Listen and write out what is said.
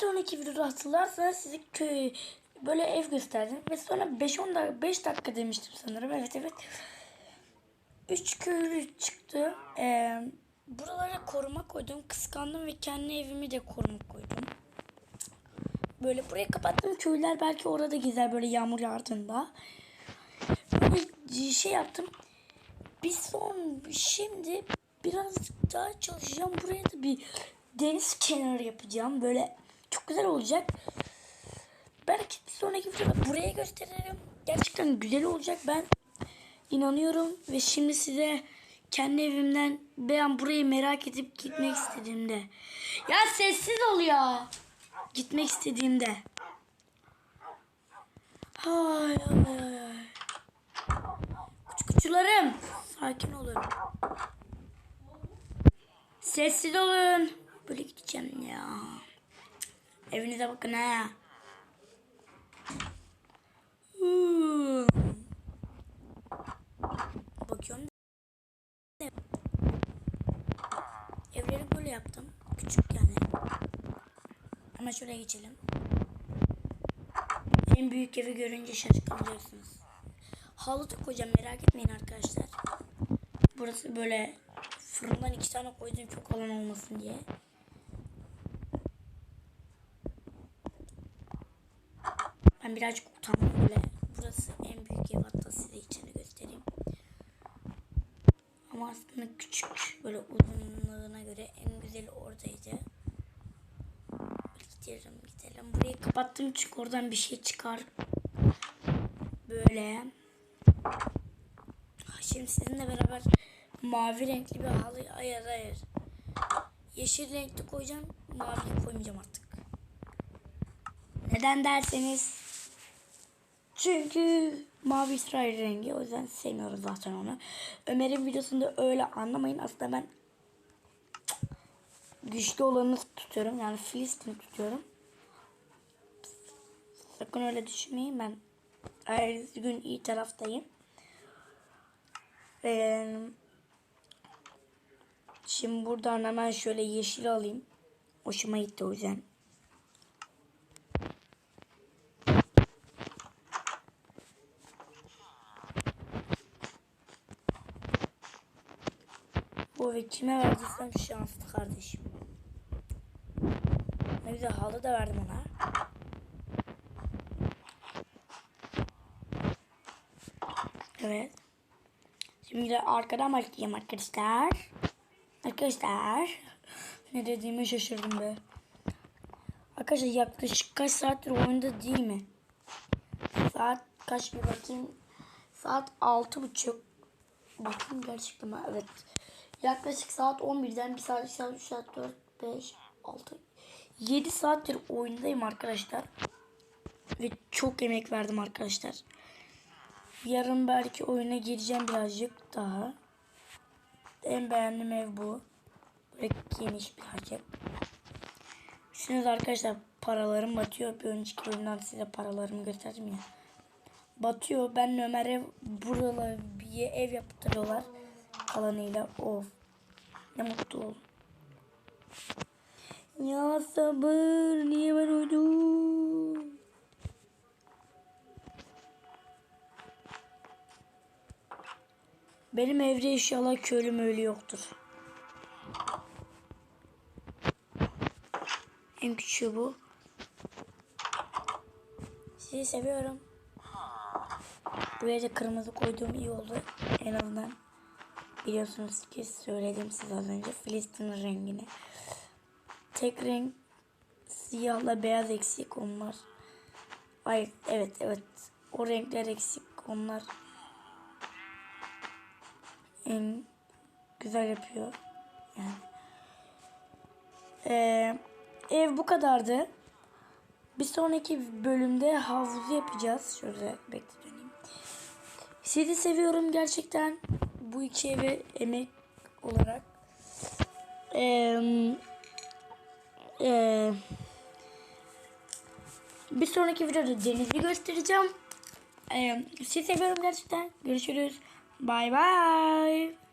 sonraki videoda hatırlarsanız size köy böyle ev gösterdim ve sonra 5-10 dakika 5 dakika demiştim sanırım. Evet evet. 3 köylü çıktı. Ee, buralara koruma koydum. Kıskandım ve kendi evimi de koruma koydum. Böyle burayı kapattım. Köylüler belki orada gezer böyle yağmur yağdığında. Böyle şey yaptım. Bir son şimdi biraz daha çalışacağım. Buraya da bir deniz kenarı yapacağım. Böyle çok güzel olacak. Belki bir sonraki videoda buraya gösteririm. Gerçekten güzel olacak. Ben inanıyorum ve şimdi size kendi evimden ben burayı merak edip gitmek istediğimde. Ya sessiz ol ya. Gitmek istediğimde. Hay ay ay. Küçükçülerim. Sakin olun. Sessiz olun. Böyle gideceğim ya. Evinize bakın ha. Bakıyorum. Evleri böyle yaptım. Küçük yani. Ama şuraya geçelim. En büyük evi görünce şaşıracaksınız. Halı da koyacağım merak etmeyin arkadaşlar. Burası böyle fırından iki tane koydum çok alan olmasın diye. Ben birazcık utandım böyle. Burası en büyük ev hatta size içini göstereyim. Ama aslında küçük böyle uzunluğuna göre en güzeli oradaydı. Gidelim gidelim. Burayı kapattım çünkü oradan bir şey çıkar. Böyle. Şimdi sizinle beraber mavi renkli bir halı hayır hayır. Yeşil renkli koyacağım. Mavi koymayacağım artık. Neden derseniz çünkü mavi İsrail rengi o yüzden sevmiyoruz zaten onu. Ömer'in videosunda öyle anlamayın. Aslında ben güçlü olanı tutuyorum. Yani Filistin tutuyorum. Sakın öyle düşünmeyin. Ben her gün iyi taraftayım. Ee, şimdi buradan hemen şöyle yeşil alayım. Hoşuma gitti o yüzden. Bu ve kime verdiysem şanslı kardeşim. Ne güzel halı da verdim ona. Evet. Şimdi de arkadan başlayayım arkadaşlar. Arkadaşlar. Ne dediğimi şaşırdım be. Arkadaşlar yaklaşık kaç saattir oyunda değil mi? Saat kaç bir bakayım. Saat altı buçuk. Bakın gerçekten evet. Yaklaşık saat 11'den 1 saat, 2 saat, 3 saat, 4, 5, 6, 7 saattir oyundayım arkadaşlar. Ve çok emek verdim arkadaşlar. Yarın belki oyuna gireceğim birazcık daha. En beğendiğim ev bu. Böyle geniş birazcık. Şimdi arkadaşlar paralarım batıyor. Bir önceki oyundan size paralarımı gösterdim ya. Batıyor. Ben Ömer'e buralar bir ev yaptırıyorlar. Kalanıyla. Of. Ne mutlu ol. Ya sabır. Niye ben öldüm? Benim evde inşallah köylü möylü yoktur. En küçüğü bu. Sizi seviyorum. Buraya da kırmızı koyduğum iyi oldu. En azından biliyorsunuz ki söyledim size az önce Filistin rengini. Tek renk siyahla beyaz eksik onlar. Ay evet evet. O renkler eksik onlar en güzel yapıyor. Yani. Ee, ev bu kadardı. Bir sonraki bölümde havuzu yapacağız. Şöyle bekle döneyim. Sizi seviyorum gerçekten. Bu iki evi emek olarak. Ee, e, bir sonraki videoda denizi göstereceğim. Ee, sizi seviyorum gerçekten. Görüşürüz. Bye bye.